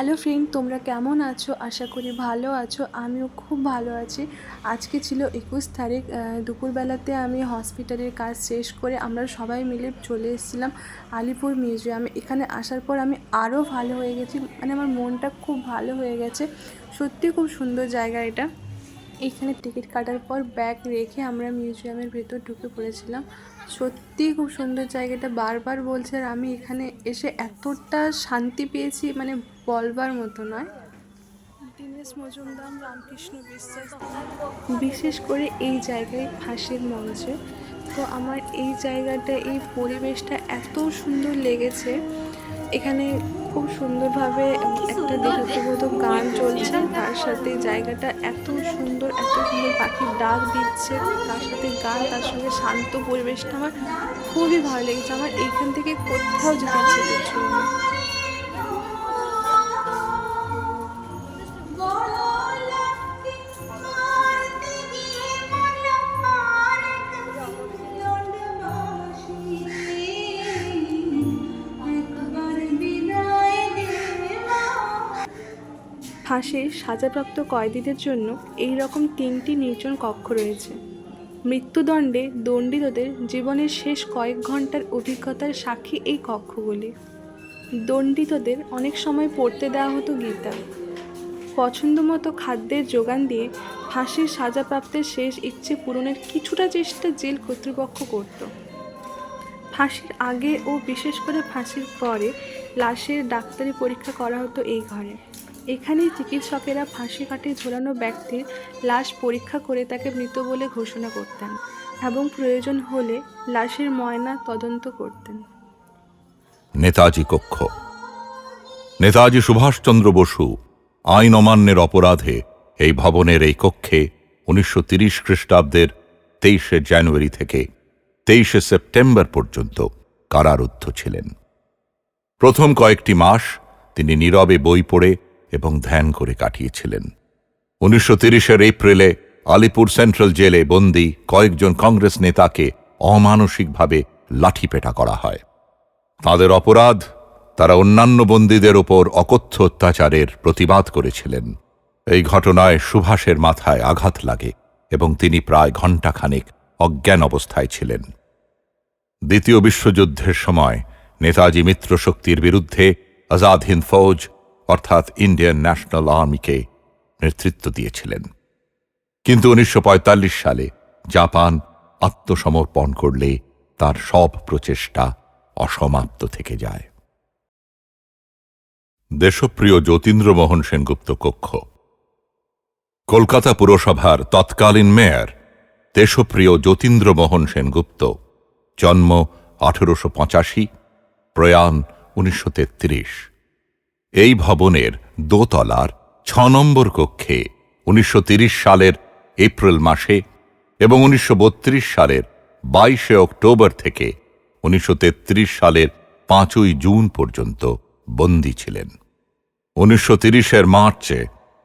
Hello friend তোমরা কেমন আছো? আশা করি ভালো আছো। আমিও খুব ভালো আছি। আজকে ছিল একুশ তারিখ দুপুরবেলাতে আমি হসপিটালের কাজ শেষ করে আমরা সবাই মিলে চলে এসেছিলাম আলিপুর মিউজিয়ামে এখানে আসার পর আমি আরও ভালো হয়ে গেছি। মানে আমার মনটা খুব ভালো হয়ে গেছে। সত্যি খুব সুন্দর জায়গা এটা। এখানে টিকিট কাটার পর ব্যাগ রেখে আমরা মিউজিয়ামের ভেতর ঢুকে পড়েছিলাম। সত্যি খুব সুন্দর জায়গাটা। বারবার বলছে আর আমি এখানে এসে এতটা শান্তি পেয়েছি। মানে বলবার মতো নয়। দীনেশ মজুমদার রামকৃষ্ণ বিশ্বাস। বিশেষ করে এই জায়গায় ফাঁসির মঞ্চে। তো আমার এই জায়গাটা এই পরিবেশটা এত সুন্দর লেগেছে। এখানে খুব সুন্দরভাবে একটা দেশাত্মবোধক গান চলছে। তার সাথে জায়গাটা এত সুন্দর এত সুন্দর পাখির ডাক দিচ্ছে। তার সাথে গান তার সঙ্গে শান্ত পরিবেশটা আমার খুবই ভালো লেগেছে। আমার এইখান থেকে কোথাও যেতে ইচ্ছে ফাঁসির সাজাপ্রাপ্ত কয়েদিদের জন্য এই রকম তিনটি নির্জন কক্ষ রয়েছে। মৃত্যুদণ্ডে দণ্ডিতদের জীবনের শেষ কয়েক ঘণ্টার অভিজ্ঞতার সাক্ষী এই কক্ষগুলি। দণ্ডিতদের অনেক সময় পড়তে দেওয়া হতো গীতা। পছন্দ মতো খাদ্যের যোগান দিয়ে ফাঁসির সাজাপ্রাপ্তের শেষ ইচ্ছে পূরণের কিছুটা চেষ্টা জেল কর্তৃপক্ষ করত। ফাঁসির আগে ও বিশেষ করে ফাঁসির পরে লাশের ডাক্তারি পরীক্ষা করা হতো এই ঘরে। এখানেই চিকিৎসকেরা ফাঁসি কাটে ঝোলানো ব্যক্তির লাশ পরীক্ষা করে তাকে মৃত বলে ঘোষণা করতেন এবং প্রয়োজন হলে লাশের ময়না তদন্ত করতেন। নেতাজি কক্ষ। নেতাজি সুভাষচন্দ্র বসু আইন অমান্যের অপরাধে এই ভবনের এই কক্ষে উনিশশো তিরিশ খ্রিস্টাব্দের তেইশে জানুয়ারি থেকে তেইশে সেপ্টেম্বর পর্যন্ত কারারুদ্ধ ছিলেন। প্রথম কয়েকটি মাস তিনি নীরবে বই পড়ে এবং ধ্যান করে কাটিয়েছিলেন। উনিশশো তিরিশের এপ্রিলে আলিপুর সেন্ট্রাল জেলে বন্দি কয়েকজন কংগ্রেস নেতাকে অমানসিকভাবে লাঠিপেটা করা হয়। তাদের অপরাধ, তারা অন্যান্য বন্দীদের ওপর অকথ্য অত্যাচারের প্রতিবাদ করেছিলেন। এই ঘটনায় সুভাষের মাথায় আঘাত লাগে এবং তিনি প্রায় ঘণ্টাখানেক অজ্ঞান অবস্থায় ছিলেন। দ্বিতীয় বিশ্বযুদ্ধের সময় নেতাজি মিত্রশক্তির বিরুদ্ধে আজাদ হিন্দ ফৌজ অর্থাৎ ইন্ডিয়ান ন্যাশনাল আর্মিকে নেতৃত্ব দিয়েছিলেন। কিন্তু উনিশশো পঁয়তাল্লিশ সালে জাপান আত্মসমর্পণ করলে তার সব প্রচেষ্টা অসমাপ্ত থেকে যায়। দেশপ্রিয় যতীন্দ্রমোহন সেনগুপ্ত কক্ষ। কলকাতা পুরসভার তৎকালীন মেয়র, দেশপ্রিয় যতীন্দ্রমোহন সেনগুপ্ত, জন্ম আঠেরোশো পঁচাশি, প্রয়াণ উনিশশো তেত্রিশ। এই ভবনের দোতলার ছ নম্বর কক্ষে উনিশশো সালের এপ্রিল মাসে এবং উনিশশো বত্রিশ সালের বাইশে অক্টোবর থেকে উনিশশো তেত্রিশ সালের পাঁচই জুন পর্যন্ত বন্দী ছিলেন। উনিশশো তিরিশের মার্চে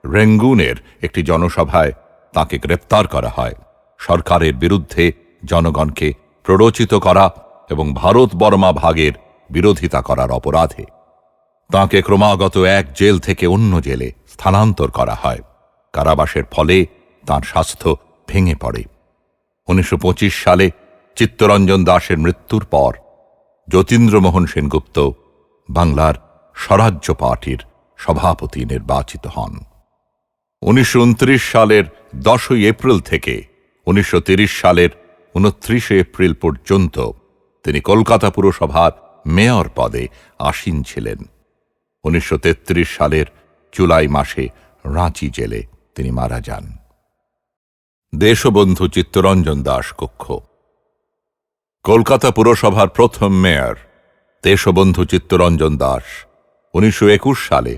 রেঙ্গুনের একটি জনসভায় তাকে গ্রেপ্তার করা হয়। সরকারের বিরুদ্ধে জনগণকে প্ররোচিত করা এবং ভারত বর্মা ভাগের বিরোধিতা করার অপরাধে তাকে ক্রমাগত এক জেল থেকে অন্য জেলে স্থানান্তর করা হয়। কারাবাসের ফলে তার স্বাস্থ্য ভেঙে পড়ে। উনিশশো পঁচিশ সালে চিত্তরঞ্জন দাসের মৃত্যুর পর যতীন্দ্রমোহন সেনগুপ্ত বাংলার স্বরাজ্য পার্টির সভাপতি নির্বাচিত হন। উনিশশো উনত্রিশ সালের দশই এপ্রিল থেকে উনিশশো সালের উনত্রিশে এপ্রিল পর্যন্ত তিনি কলকাতা পুরসভার মেয়র পদে আসীন ছিলেন। উনিশশো তেত্রিশ সালের জুলাই মাসে রাঁচি জেলে তিনি মারা যান। দেশবন্ধু চিত্তরঞ্জন দাস কক্ষ। কলকাতা পুরসভার প্রথম মেয়র দেশবন্ধু চিত্তরঞ্জন দাস উনিশশো একুশ সালে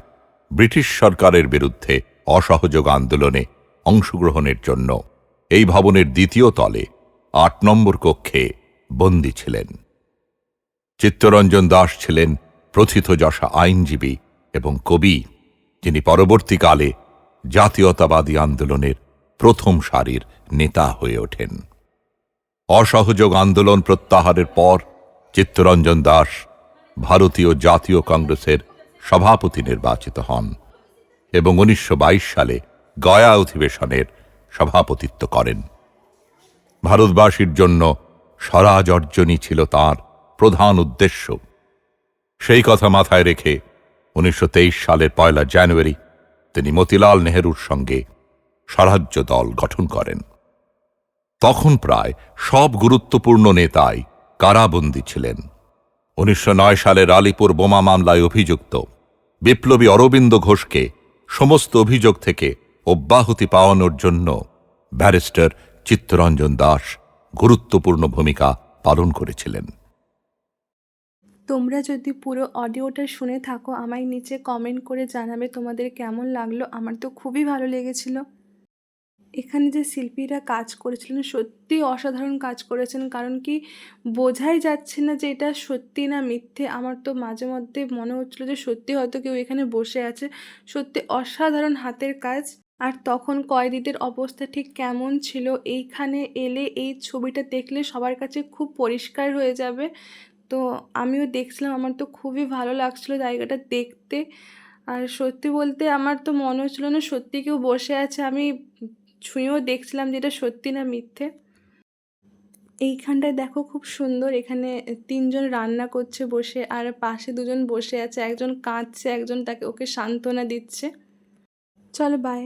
ব্রিটিশ সরকারের বিরুদ্ধে অসহযোগ আন্দোলনে অংশগ্রহণের জন্য এই ভবনের দ্বিতীয় তলে আট নম্বর কক্ষে বন্দী ছিলেন। চিত্তরঞ্জন দাস ছিলেন প্রথিতযশা আইনজীবী এবং কবি, যিনি পরবর্তীকালে জাতীয়তাবাদী আন্দোলনের প্রথম সারির নেতা হয়ে ওঠেন। অসহযোগ আন্দোলন প্রত্যাহারের পর চিত্তরঞ্জন দাস ভারতীয় জাতীয় কংগ্রেসের সভাপতি নির্বাচিত হন এবং উনিশশো বাইশ সালে গয়া অধিবেশনের সভাপতিত্ব করেন। ভারতবাসীর জন্য স্বরাজ অর্জনই ছিল তার প্রধান উদ্দেশ্য। সেই কথা মাথায় রেখে উনিশশো তেইশ সালের পয়লা জানুয়ারি তিনি মতিলাল নেহরুর সঙ্গে সাহায্য দল গঠন করেন। তখন প্রায় সব গুরুত্বপূর্ণ নেতাই কারাবন্দী ছিলেন। উনিশশো নয় সালের আলিপুর বোমা মামলায় অভিযুক্ত বিপ্লবী অরবিন্দ ঘোষকে সমস্ত অভিযোগ থেকে অব্যাহতি পাওয়ানোর জন্য ব্যারিস্টার চিত্তরঞ্জন দাস গুরুত্বপূর্ণ ভূমিকা পালন করেছিলেন। তোমরা যদি পুরো অডিওটা শুনে থাকো, আমায় নিচে কমেন্ট করে জানাবে তোমাদের কেমন লাগল। আমার তো খুবই ভালো লেগেছিল। এখানে যে শিল্পীরা কাজ করেছিলেন সত্যি অসাধারণ কাজ করেছেন। কারণ কি, বোঝাই যাচ্ছে না যে এটা সত্যি না মিথ্যে। আমার তো মাঝে মধ্যে মনে হচ্ছিল যে সত্যি হয়তো কেউ এখানে বসে আছে। সত্যি অসাধারণ হাতের কাজ। আর তখন কয়েদিদের অবস্থা ঠিক কেমন ছিল, এইখানে এলে এই ছবিটা দেখলে সবার কাছে খুব পরিষ্কার হয়ে যাবে। তো আমিও দেখছিলাম, আমার তো খুবই ভালো লাগছিল জায়গাটা দেখতে। আর সত্যি বলতে আমার তো মনে হচ্ছিল না সত্যি কেউ বসে আছে, আমি ছুঁয়েও দেখছিলাম যে এটা সত্যি না মিথ্যে। এইখানটায় দেখো খুব সুন্দর, এখানে তিনজন রান্না করছে বসে, আর পাশে দুজন বসে আছে, একজন কাঁদছে, একজন তাকে, ওকে সান্ত্বনা দিচ্ছে। চলো বাই